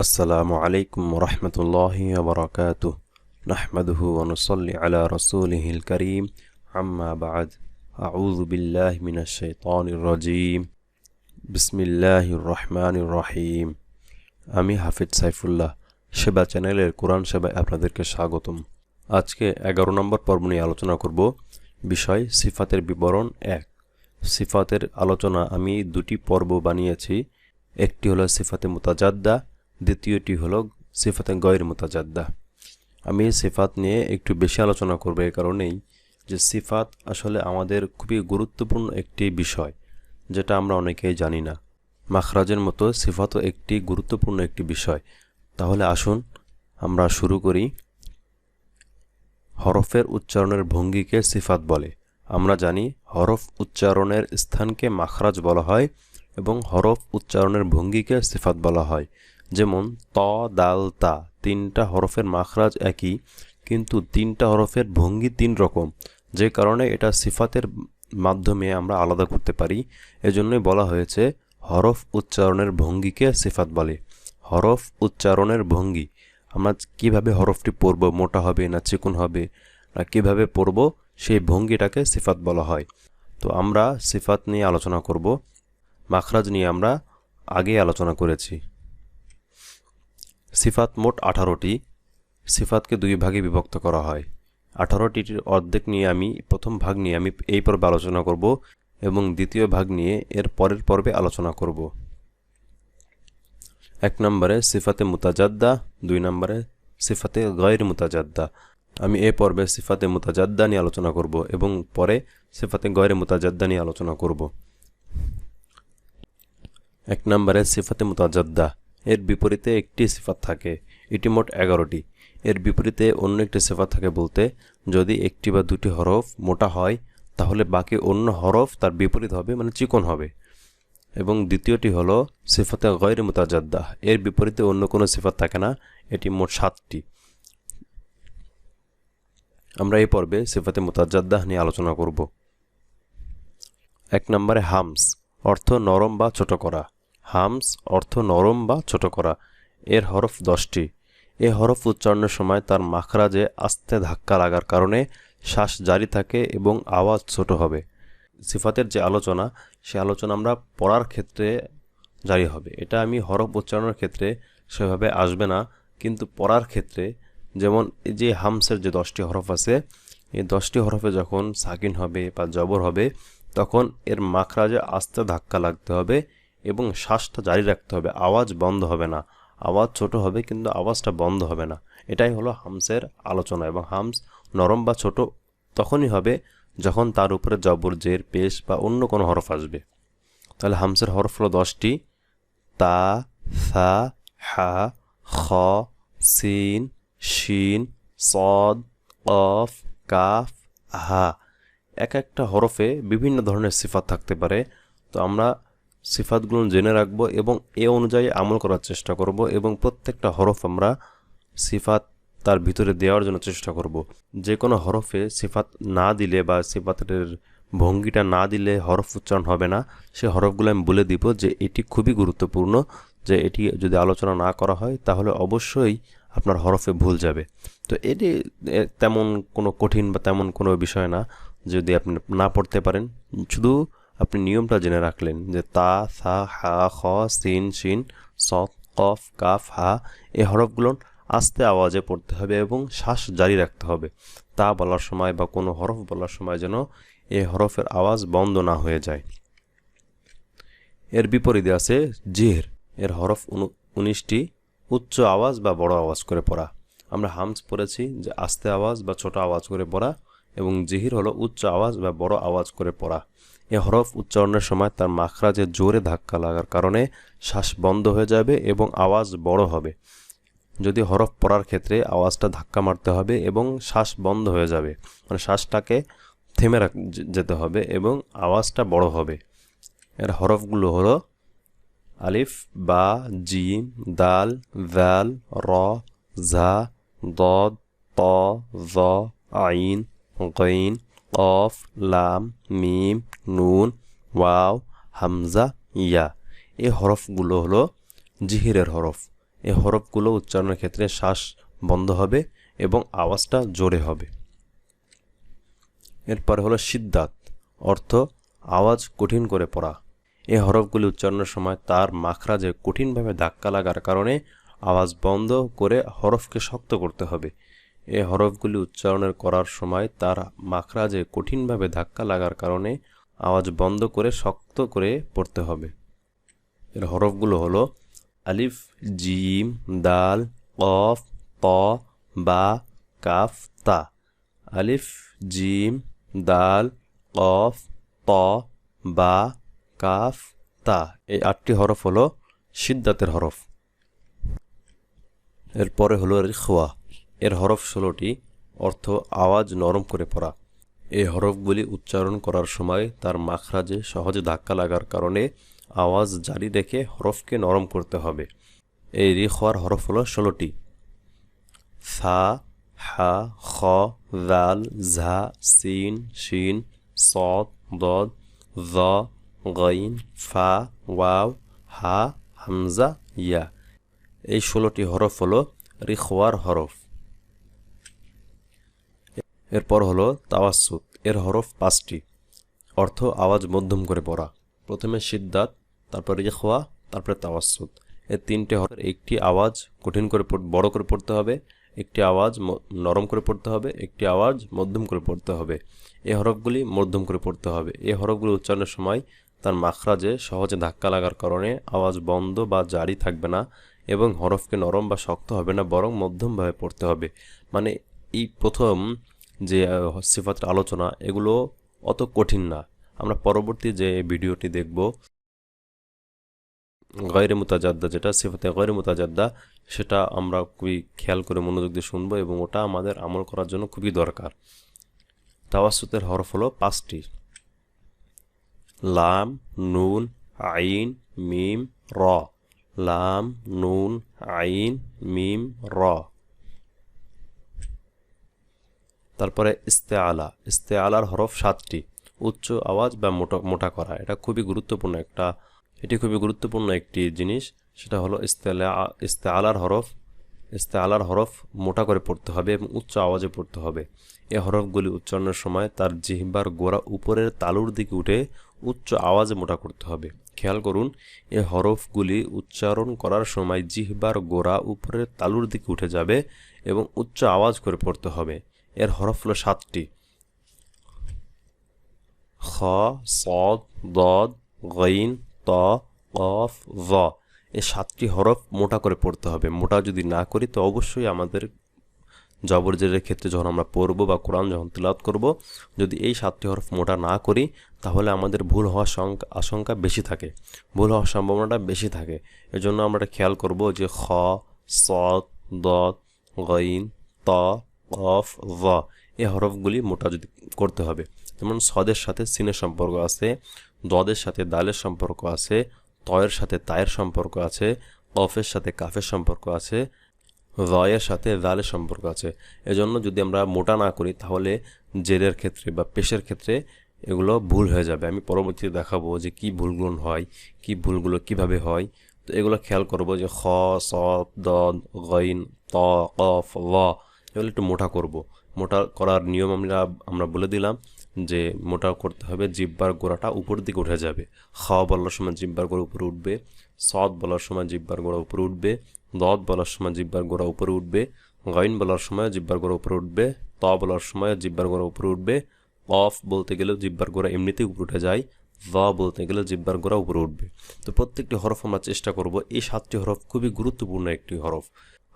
আসসালামু আলাইকুম রহমতুল্লাহ বরকাত নাহমাদুহু অনুসল্লি আলা রসুলহিল করিম। আম্মা বাদ। মিনা বিল্লাহ রজিম। বিসমিল্লাহ রহমানির রহিম। আমি হাফিজ সাইফুল্লাহ, সেবা চ্যানেলের কোরআন সেবায় আপনাদেরকে স্বাগতম। আজকে এগারো নম্বর পর্ব নিয়ে আলোচনা করব। বিষয় সিফাতের বিবরণ এক। সিফাতের আলোচনা আমি দুটি পর্ব বানিয়েছি। একটি হলো সিফাতে মোতাজাদ্দা দ্বিতীয়টি হলো সিফাতে গয়ের মুতাজাদ্দা। আমি সিফাত নিয়ে একটু বেশি আলোচনা করব এই কারণেই যে সিফাত আসলে আমাদের খুবই গুরুত্বপূর্ণ একটি বিষয়, যেটা আমরা অনেকেই জানি না। মাখরাজের মতো সিফাতও একটি গুরুত্বপূর্ণ একটি বিষয়। তাহলে আসুন আমরা শুরু করি। হরফের উচ্চারণের ভঙ্গিকে সিফাত বলে। আমরা জানি হরফ উচ্চারণের স্থানকে মাখরাজ বলা হয় এবং হরফ উচ্চারণের ভঙ্গিকে সিফাত বলা হয়। যেমন ত, দাল, তা। তিনটা হরফের মাখরাজ একই, কিন্তু তিনটা হরফের ভঙ্গি তিন রকম। যে কারণে এটা সিফাতের মাধ্যমে আমরা আলাদা করতে পারি। এজন্যই বলা হয়েছে, হরফ উচ্চারণের ভঙ্গিকে সিফাত বলে। হরফ উচ্চারণের ভঙ্গি। আমরা কীভাবে হরফটি পড়ব, মোটা হবে না চিকুন হবে, না কীভাবে পড়ব, সেই ভঙ্গিটাকে সিফাত বলা হয়। তো আমরা সিফাত নিয়ে আলোচনা করব। মাখরাজ নিয়ে আমরা আগেই আলোচনা করেছি। সিফাত মোট আঠারোটি। সিফাতকে দুই ভাগে বিভক্ত করা হয়। আঠারোটির অর্ধেক নিয়ে আমি, প্রথম ভাগ নিয়ে আমি এই পর্বে আলোচনা করব এবং দ্বিতীয় ভাগ নিয়ে এর পরের পর্বে আলোচনা করব। এক নম্বরে সিফাতে মুতাজাদ্দা, দুই নম্বরে সিফাতে গয়ের মুতাজাদ্দা। আমি এ পর্বে সিফাতে মুতাজাদ্দা নিয়ে আলোচনা করব এবং পরে সিফাতে গয়ের মুতাজাদ্দা নিয়ে আলোচনা করব। এক নম্বরে সিফাতে মুতাজাদ্দা। এর বিপরীতে একটি সিফাত থাকে, এটি মোট এগারোটি। এর বিপরীতে অন্য একটি সিফাত থাকে বলতে, যদি একটি বা দুটি হরফ মোটা হয়, তাহলে বাকি অন্য হরফ তার বিপরীত হবে মানে চিকন হবে। এবং দ্বিতীয়টি হলো সিফাতে গয়ের মুতাজাদ্দা এর বিপরীতে অন্য কোনো সিফাত থাকে না, এটি মোট সাতটি। আমরা এই পর্বে সিফাতে মুতাজাদ্দাহ নিয়ে আলোচনা করব। এক নম্বরে হামস, অর্থ নরম বা ছোট করা। হামস অর্থ নরম বা ছোট করা। এর হরফ দশটি। এ হরফ উচ্চারণের সময় তার মাখরাজে আস্তে ধাক্কা লাগার কারণে শ্বাস জারি থাকে এবং আওয়াজ ছোট হবে। সিফাতের যে আলোচনা, সে আলোচনা আমরা পড়ার ক্ষেত্রে জারি হবে। এটা আমি হরফ উচ্চারণের ক্ষেত্রে সেভাবে আসবে না, কিন্তু পড়ার ক্ষেত্রে যেমন এই যে হামসের যে দশটি হরফ আছে, এই দশটি হরফে যখন সাকিন হবে বা জবর হবে, তখন এর মাখরাজে আস্তে ধাক্কা লাগতে হবে। এবং শ্বাসটা জারি রাখতে হবে। আওয়াজ বন্ধ হবে না। আওয়াজ ছোট হবে কিন্তু আওয়াজটা বন্ধ হবে না। এটাই হলো হামসের আলোচনা এবং হামস নরম বা ছোট তখনই হবে যখন তার উপরে জবর, জের, পেশ বা অন্য কোনো হরফ আসবে। তাহলে হামসের হরফ হলো দশটি। তা সা হা, খ, সিন, শিন, সদ অফ কাফ, হা। এক একটা হরফে বিভিন্ন ধরনের সিফাত থাকতে পারে। তো আমরা সিফাতগুলো জেনে রাখব এবং এ অনুযায়ী আমল করার চেষ্টা করব এবং প্রত্যেকটা হরফ আমরা সিফাত তার ভিতরে দেওয়ার জন্য চেষ্টা করব। যে কোনো হরফে সিফাত না দিলে বা সিফাতের ভঙ্গিটা না দিলে হরফ উচ্চারণ হবে না, সে হরফগুলো আমি বলে দিব যে এটি খুবই গুরুত্বপূর্ণ যে এটি যদি আলোচনা না করা হয় তাহলে অবশ্যই আপনার হরফে ভুল যাবে। তো এটি তেমন কোনো কঠিন বা তেমন কোনো বিষয় না যদি আপনি না পড়তে পারেন। শুধু আপনি নিয়মটা জেনে রাখলেন যে তা, সা, হা, খ, সিন, শিন, সৎ, কফ, কাফ, হা, এই হরফগুলো আস্তে আওয়াজে পড়তে হবে এবং শ্বাস জারি রাখতে হবে। তা বলার সময় বা কোনো হরফ বলার সময় যেন এই হরফের আওয়াজ বন্ধ না হয়ে যায়। এর বিপরীতে আছে জিহের এর হরফ উনিশটি উচ্চ আওয়াজ বা বড় আওয়াজ করে পড়া। আমরা হামস পড়েছি যে আস্তে আওয়াজ বা ছোট আওয়াজ করে পড়া এবং জিহির হলো উচ্চ আওয়াজ বা বড় আওয়াজ করে পড়া। এ হরফ উচ্চারণের সময় তার মাখরাজে জোরে ধাক্কা লাগার কারণে শ্বাস বন্ধ হয়ে যাবে এবং আওয়াজ বড় হবে। যদি হরফ পড়ার ক্ষেত্রে আওয়াজটা ধাক্কা মারতে হবে এবং শ্বাস বন্ধ হয়ে যাবে মানে শ্বাসটাকে থেমে রাখ যেতে হবে এবং আওয়াজটা বড় হবে। এর হরফগুলো হলো আলিফ, বা, জিম, দাল ভ্যাল র ঝা দদ, ত আইন, গইন, অফ, লাম, মিম নুন, ওয়াও, হামজা, ইয়া। এই হরফগুলো হলো জিহিরের হরফ। এই হরফগুলো উচ্চারণের ক্ষেত্রে শ্বাস বন্ধ হবে এবং আওয়াজটা জোরে হবে। এরপরে হলো সিদ্ধাত অর্থ আওয়াজ কঠিন করে পড়া। এই হরফগুলি উচ্চারণের সময় তার মাখরাজে কঠিনভাবে ধাক্কা লাগার কারণে আওয়াজ বন্ধ করে হরফকে শক্ত করতে হবে। এই হরফগুলি উচ্চারণের করার সময় তার মাখরাজে কঠিনভাবে ধাক্কা লাগার কারণে আওয়াজ বন্ধ করে শক্ত করে পড়তে হবে। এর হরফগুলো হলো আলিফ, জিম, দাল, কফ, ত, বা, কাফ, তা। আলিফ, জিম, দাল, কফ, ত, বা, কাফ, তা। এই আটটি হরফ হলো সিদ্ধাতের হরফ। এরপরে হলো রিখওয়া। এর হরফ ষোলোটি, অর্থ আওয়াজ নরম করে পড়া। এই হরফগুলি উচ্চারণ করার সময় তার মাখরাজে সহজে ধাক্কা লাগার কারণে আওয়াজ জারি রেখে হরফকে নরম করতে হবে। এই রিখওয়ার হরফ হলো ষোলোটি। সা, হা, খ, দাল, ঝা, সিন, শিন সদ দদ জ গইন ফা, ওয়াও, হা, হামজা, ইয়া। এই ষোলোটি হরফ হলো রিখওয়ার হরফ। এরপর হলো তাওয়াসুত এর হরফ পাঁচটি। অর্থ, আওয়াজ মধ্যম করে পড়া। প্রথমে সিদ্ধাত তারপর রিখওয়া তারপরে তাওয়াসুত এর তিনটে হরফের একটি আওয়াজ কঠিন করে বড় করে পড়তে হবে। একটি আওয়াজ নরম করে পড়তে হবে। একটি আওয়াজ মধ্যম করে পড়তে হবে। এই হরফগুলি মধ্যম করে পড়তে হবে। এই হরফগুলি উচ্চারণের সময় তার মাখরাজে সহজে ধাক্কা লাগার কারণে আওয়াজ বন্ধ বা জারি থাকবে না এবং হরফকে নরম বা শক্ত হবে না, বরং মধ্যমভাবে পড়তে হবে। মানে এই প্রথম যে সিফাতের আলোচনা, এগুলো অত কঠিন না। আমরা পরবর্তী যে ভিডিওটি দেখব, গয়রে মুতাজাদ্দা যেটা, সিফাতে গয়রে মুতাজাদ্দা, সেটা আমরা খুবই খেয়াল করে মনোযোগ দিয়ে শুনব এবং ওটা আমাদের আমল করার জন্য খুবই দরকার। তাওয়াসুতের হরফ হলো পাঁচটি। লাম, নুন, আইন, মিম, র। লাম, নুন, আইন, মিম, র। তারপরে ইস্তে আলা ইস্তে আলার হরফ সাতটি। উচ্চ আওয়াজ বা মোটা মোটা করা। এটা খুবই গুরুত্বপূর্ণ একটা, এটি খুবই গুরুত্বপূর্ণ একটি জিনিস। সেটা হলো ইস্তেলা ইস্তে আলার হরফ ইস্তে আলার হরফ মোটা করে পড়তে হবে এবং উচ্চ আওয়াজে পড়তে হবে। এ হরফগুলি উচ্চারণের সময় তার জিহ্বার গোড়া উপরের তালুর দিকে উঠে উচ্চ আওয়াজে মোটা করতে হবে। খেয়াল করুন, এ হরফগুলি উচ্চারণ করার সময় জিহ্বার গোড়া উপরের তালুর দিকে উঠে যাবে এবং উচ্চ আওয়াজ করে পড়তে হবে। এর হরফ হলো সাতটি। খ, সদ, দদ গইন ত, কফ ভ এই সাতটি হরফ মোটা করে পড়তে হবে। মোটা যদি না করি, তো অবশ্যই আমাদের জবরজের ক্ষেত্রে যখন আমরা পড়ব বা কোরআন যখন তিলাত করব, যদি এই সাতটি হরফ মোটা না করি, তাহলে আমাদের ভুল হওয়ার আশঙ্কা বেশি থাকে। ভুল হওয়ার সম্ভাবনাটা বেশি থাকে। এজন্য আমরা খেয়াল করব যে খ স দ গইন ত কফ ভ, এই হরফগুলি মোটা যদি করতে হবে। যেমন সদের সাথে সিনের সম্পর্ক আছে, দদের সাথে দালের সম্পর্ক আছে, তয়ের সাথে তায়ের সম্পর্ক আছে কফের সাথে কাফের সম্পর্ক আছে, রয়ের সাথে দালের সম্পর্ক আছে। এজন্য যদি আমরা মোটা না করি, তাহলে জেরের ক্ষেত্রে বা পেশের ক্ষেত্রে এগুলো ভুল হয়ে যাবে। আমি পরবর্তীতে দেখাবো যে কি ভুলগুলো হয়, কি ভুলগুলো কীভাবে হয়। তো এগুলো খেয়াল করব যে খ, স, দ, গইন, ত কফ ল এগুলো একটু মোটা করব। মোটা করার নিয়ম আমরা আমরা বলে দিলাম যে মোটা করতে হবে, জিব্বার গোড়াটা উপর দিকে উঠে যাবে। খাওয়া বলার সময় জিব্বার গোড়া উপরে উঠবে সদ বলার সময় জিব্বার গোড়া উপরে উঠবে দদ বলার সময় জিব্বার গোড়া উপরে উঠবে, গাইন বলার সময় জিব্বার গোড়া উপরে উঠবে, ত বলার সময় জিব্বার গোড়া উপরে উঠবে অফ বলতে গেলেও জিব্বার গোড়া এমনিতেই উপরে উঠে যায়, ভ বলতে গেলে জিব্বার গোড়া উপরে উঠবে। তো প্রত্যেকটি হরফ আমরা চেষ্টা করব। এই সাতটি হরফ খুবই গুরুত্বপূর্ণ একটি হরফ।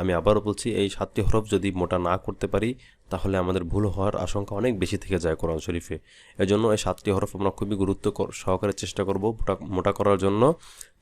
আমি আবারও বলছি, এই সাতটি হরফ যদি মোটা না করতে পারি, তাহলে আমাদের ভুল হওয়ার আশঙ্কা অনেক বেশি থেকে যায় কোরআন শরীফে। এজন্য এই সাতটি হরফ আমরা খুবই গুরুত্ব সহকারে চেষ্টা করব। মোটা করার জন্য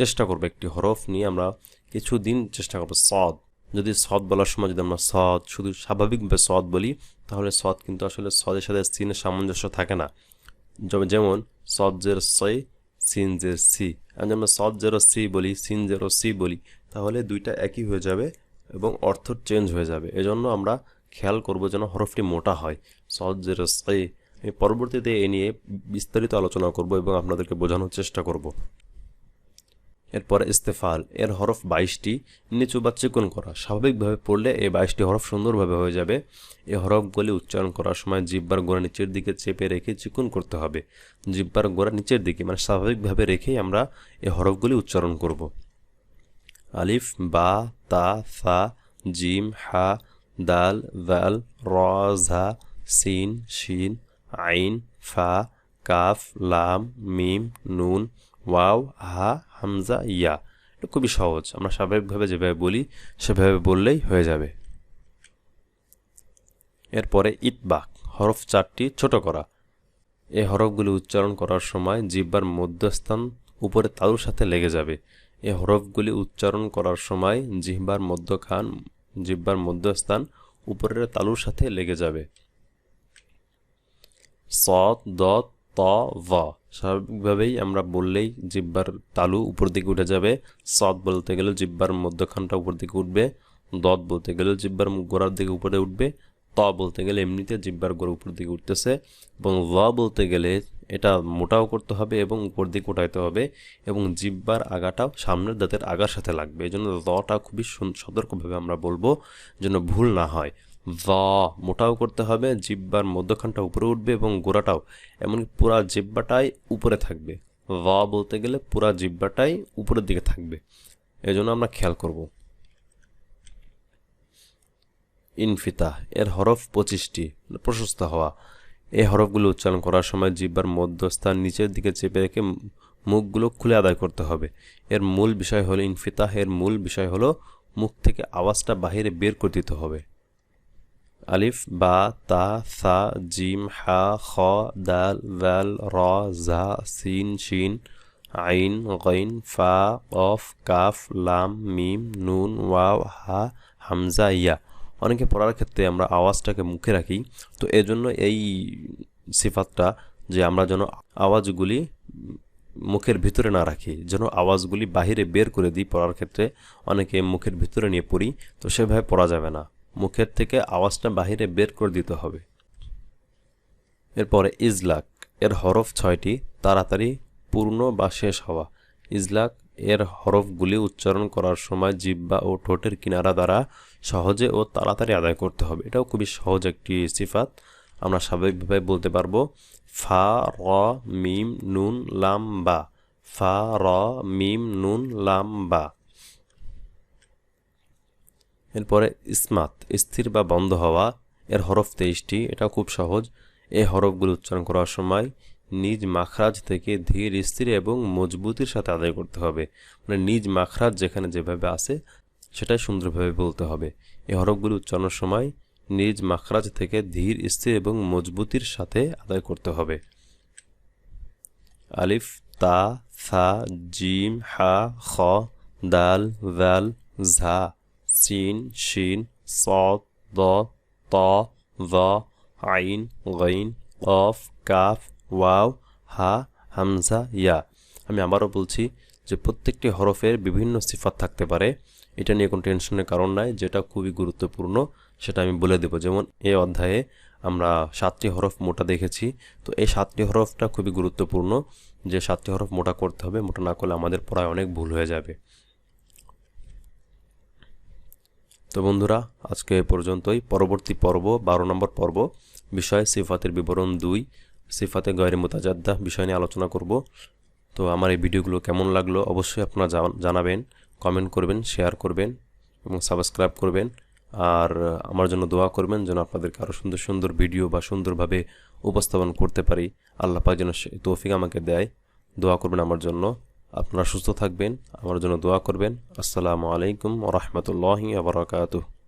চেষ্টা করব একটি হরফ নিয়ে আমরা কিছু দিন চেষ্টা করব, সদ। যদি সদ বলার সময় যদি আমরা সদ, শুধু স্বাভাবিকভাবে সদ বলি, তাহলে সদ কিন্তু আসলে সদের সাথে সিনের সামঞ্জস্য থাকে না। যেমন সদ জের সই সিন জের সি। আমরা সদ জেরো সি বলি, সিন জেরো সি বলি, তাহলে দুইটা একই হয়ে যাবে। এবং অর্থ চেঞ্জ হয়ে যাবে। এজন্য আমরা খেয়াল করব যেন হরফটি মোটা হয়। জেরো সই আমি পরবর্তীতে এ নিয়ে বিস্তারিত আলোচনা করব এবং আপনাদেরকে বোঝানোর চেষ্টা করব। এরপরে ইস্তেফাল। এর হরফ বাইশটি, নিচু বা চিকন করা। স্বাভাবিকভাবে পড়লে এই বাইশটি হরফ সুন্দরভাবে হয়ে যাবে। এই হরফগুলি উচ্চারণ করার সময় জিব্বার গোড়া নিচের দিকে চেপে রেখে চিকন করতে হবে। জিব্বার গোড়া নিচের দিকে মানে স্বাভাবিকভাবে রেখেই আমরা এই হরফগুলি উচ্চারণ করব। আলিফ, বা, তা, ফা, জিম, হা, দাল দাল র, ঝা, সিন, শিন, আইন, ফা, কাফ, লাম, মিম, নুন, ওয়াও, হা, হামজা, ইয়া। এটা খুবই সহজ। আমরা স্বাভাবিকভাবে যেভাবে বলি, সেভাবে বললেই হয়ে যাবে। এরপরে ইতবাক হরফ চারটি ছোট করা। এই হরফগুলি উচ্চারণ করার সময় জিব্বার মধ্যস্থান উপরে তালুর সাথে লেগে যাবে। এই হরফগুলি উচ্চারণ করার সময় জিহ্বার মধ্যখান, জিহ্বার মধ্যস্থান উপরের তালুর সাথে লেগে যাবে। স দ ত, ভ স্বাভাবিকভাবেই আমরা বললেই জিব্বার তালু উপর দিকে উঠে যাবে। সদ বলতে গেলে জিব্বার মধ্যখানটা উপর দিকে উঠবে। দত বলতে গেলে জিব্বার গোড়ার দিকে উপরে উঠবে। ত বলতে গেলে এমনিতে জিব্বার গোড়া উপর দিকে উঠতেছে। এবং ভ বলতে গেলে এটা মোটাও করতে হবে এবং উপর দিকে উঠাইতে হবে এবং জিব্বার আগাটাও সামনের দাঁতের আগার সাথে লাগবে। এই জন্য রটা খুবই সতর্কভাবে আমরা বলব যেন ভুল না হয়। ভ মোটাও করতে হবে, জিব্বার মধ্যখানটা উপরে উঠবে এবং গোড়াটাও, এমনকি পুরা জিব্বাটাই উপরে থাকবে। ভ বলতে গেলে পুরা জিব্বাটাই উপরের দিকে থাকবে। এই জন্য আমরা খেয়াল করব। ইনফিতা, এর হরফ পঁচিশটি, প্রশস্ত হওয়া। এই হরফগুলো উচ্চারণ করার সময় জিব্বার মধ্যস্থান নিচের দিকে চেপে রেখে মুখগুলো খুলে আদায় করতে হবে। এর মূল বিষয় হলো ইনফিতাহ, এর মূল বিষয় হলো মুখ থেকে আওয়াজটা বাহিরে বের করে দিতে হবে। আলিফ, বা, তা, সা, জিম, হা, খ, দাল দাল র, জা, সিন, শিন, আইন, গইন, ফা, অফ, কাফ, লাম, মিম, নুন, ওয়াও, হা, হামজা, ইয়া। অনেকে পড়ার ক্ষেত্রে আমরা আওয়াজটাকে মুখে রাখি, তো এজন্য এই সিফাতটা যে আমরা যেন আওয়াজগুলি মুখের ভিতরে না রাখি, যেন আওয়াজগুলি বাহিরে বের করে দিই পড়ার ক্ষেত্রে, অনেকে মুখের ভিতরে নিয়ে পড়ি, তো সেভাবে পড়া যাবে না। মুখের থেকে আওয়াজটা বাহিরে বের করে দিতে হবে। এরপরে ইজলাক, এর হরফ ছয়টি, তাড়াতাড়ি পূর্ণ বা শেষ হওয়া। ইজলাক এর হরফগুলি উচ্চারণ করার সময় জিব্বা ও ঠোঁটের কিনারা দ্বারা সহজে ও তাড়াতাড়ি আদায় করতে হবে। এটাও খুবই সহজ একটি সিফাত। আমরা স্বাভাবিকভাবে বলতে পারব, ফা, র, মিম, নুন, লাম, বা। ফা, র, মিম, নুন, লাম, বা। এরপরে ইসমাত, স্থির বা বন্ধ হওয়া, এর হরফ তেইশটি এটা খুব সহজ। এই হরফগুলো উচ্চারণ করার সময় নিজ মাখরাজ থেকে ধীর, স্থির এবং মজবুতির সাথে আদায় করতে হবে। মানে নিজ মাখরাজ যেখানে যেভাবে আছে, সেটাই সুন্দরভাবে বলতে হবে। এই হরফগুলি উচ্চারণের সময় নিজ মাখরাজ থেকে ধীর, স্থির এবং মজবুতির সাথে আদায় করতে হবে। আলিফ, তা, সা, জিম, হা, খ, দাল দাল ঝা, সিন, শিন স দ, ত আইন, গইন অফ কাফ ওয়াও, হা, হামজা, ইয়া। আমি আবারও বলছি যে প্রত্যেকটি হরফের বিভিন্ন সিফাত থাকতে পারে। এটা নিয়ে কোনো টেনশনের কারণ নাই, যেটা খুবই গুরুত্বপূর্ণ, সেটা আমি বলে দেব। যেমন এই অধ্যায়ে আমরা সাতটি হরফ মোটা দেখেছি, তো এই সাতটি হরফটা খুবই গুরুত্বপূর্ণ। যে সাতটি হরফ মোটা করতে হবে, মোটা না করলে আমাদের পড়ায় অনেক ভুল হয়ে যাবে। তো বন্ধুরা, আজকে এ পর্যন্তই। পরবর্তী পর্ব, বারো নম্বর পর্ব, বিষয়, সিফাতের বিবরণ দুই। সিফাতে গয়রে মোতাজাদ্দা বিষয় নিয়ে আলোচনা করব। তো আমার এই ভিডিওগুলো কেমন লাগল অবশ্যই আপনারা জানাবেন কমেন্ট করবেন শেয়ার করবেন এবং সাবস্ক্রাইব করবেন। আর আমার জন্য দোয়া করবেন যেন আপনাদেরকে আরও সুন্দর সুন্দর ভিডিও বা সুন্দরভাবে উপস্থাপন করতে পারি। আল্লাহ পাক যেন তৌফিক আমাকে দেয়। দোয়া করবেন আমার জন্য। আপনারা সুস্থ থাকবেন। আমার জন্য দোয়া করবেন। আসসালামু আলাইকুম রহমতুল্লাহি আবরাকাতুহ